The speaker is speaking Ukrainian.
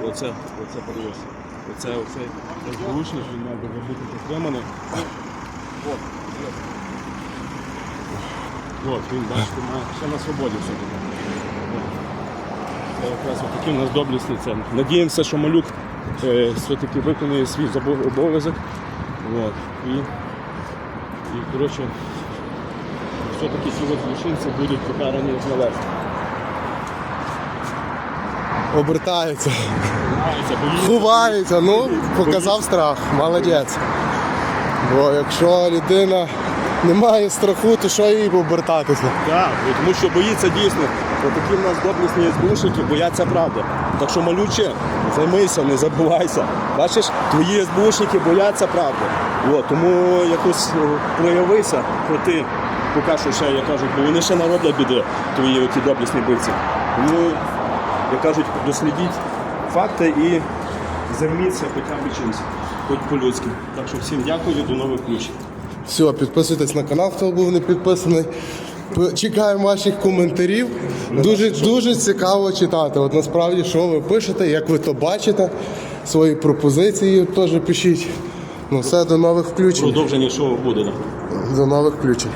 Оце, оце подивись. Оце оцей розбушник, він має бути підтриманий. От, от. Він, бачите, має ще на свободі все таке. Це якраз такий у нас доблесний центр. Надіємося, що малюк е, все-таки виконує свій обов'язок. От. І, і коротше, все-таки ці злочинці будуть покарані належно. Обертаються, Ховаються, ну, показав страх, молодець. Бо якщо людина не має страху, то що їй обертатися? Так, тому що боїться дійсно. Отакі в нас доблесні СБУшники бояться правди. Так що малюче, займися, не забувайся. Бачиш, твої СБУшники бояться правди. От, тому якось е, проявися проти, поки що ще, як кажуть, бо вони ще нароблять біди, твої оті доблесні бивці. Тому, як кажуть, дослідіть факти і займіться хоча б чимось, хоч по-людськи. Так що всім дякую, до нових включень. Все, підписуйтесь на канал, хто був не підписаний. Чекаємо ваших коментарів. Дуже дуже цікаво читати. От насправді, що ви пишете, як ви то бачите, свої пропозиції теж пишіть. Ну все, до нових включень. Продовження шоу буде. так. До нових включень.